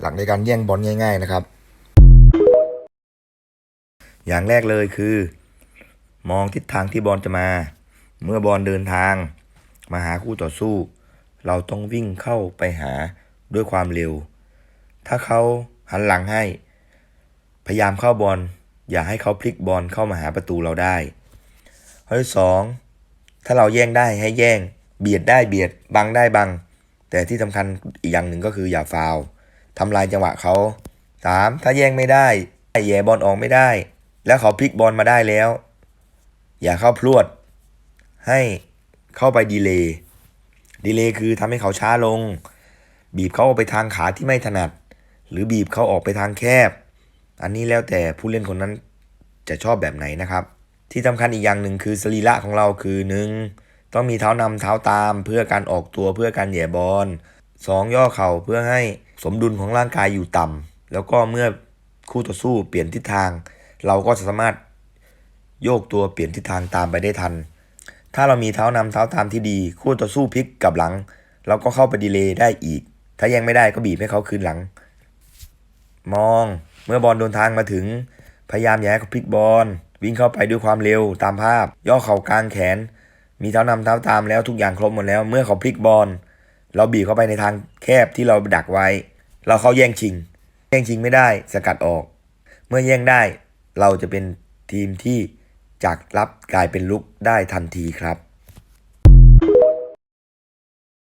หลักในการแย่งบอลง่าย ๆนะครับ อย่างแรกเลยคือ มองทิศทางที่บอลจะมา เมื่อบอลเดินทาง มาหาคู่ต่อสู้ เราต้องวิ่งเข้าไปหาด้วยความเร็ว ถ้าเขาหันหลังให้ พยายามเข้าบอลอย่าให้เขาพลิกบอลเข้ามาหาประตูเราได้ข้อที่สองถ้าเราแย่งได้ให้แย่ง เบียดได้เบียดบังได้บัง แต่ที่สำคัญอีกอย่างหนึ่งก็คืออย่าฟาวล์ ทำลายจังหวะเขาสามถ้าแย่งไม่ได้แย่บอลออกไม่ได้ แล้วเขาพลิกบอลมาได้แล้ว อย่าเข้าพรวด ให้เข้าไปดีเลย์ดีเลย์คือทำให้เขาช้าลง บีบเขาออกไปทางขาที่ไม่ถนัด หรือบีบเขาออกไปทางแคบ อันนี้แล้วแต่ผู้เล่นคนนั้นจะชอบแบบไหนนะครับ ที่สำคัญอีกอย่างหนึ่งคือสรีระของเราคือหนึ่งต้องมีเท้านำเท้าตามเพื่อการออกตัวเพื่อการแย่บอล สองย่อเข่าเพื่อให้สมดุลของร่างกายอยู่ต่ำแล้วก็เมื่อคู่ต่อสู้เปลี่ยนทิศทาง เราก็จะสามารถโยกตัวเปลี่ยนทิศทางตามไปได้ทัน ถ้าเรามีเท้านำเท้าตามที่ดี คู่ต่อสู้พลิกกลับหลัง เราก็เข้าไปดีเลย์ได้อีก ถ้ายังไม่ได้ก็บีบให้เขาคืนหลัง มองเมื่อบอลโดนทางมาถึง พยายามอย่าให้เขาพลิกบอลวิ่งเข้าไปด้วยความเร็วตามภาพ ย่อเข่ากลางแขน มีเท้านำเท้าตามแล้วทุกอย่างครบหมดแล้ว เมื่อเขาพลิกบอล เราบีบเข้าไปในทางแคบที่เราดักไว้ เราเข้าแย่งชิง แย่งชิงไม่ได้สกัดออก เมื่อแย่งได้เราจะเป็นทีมที่จากรับกลายเป็นลุกได้ทันทีครับ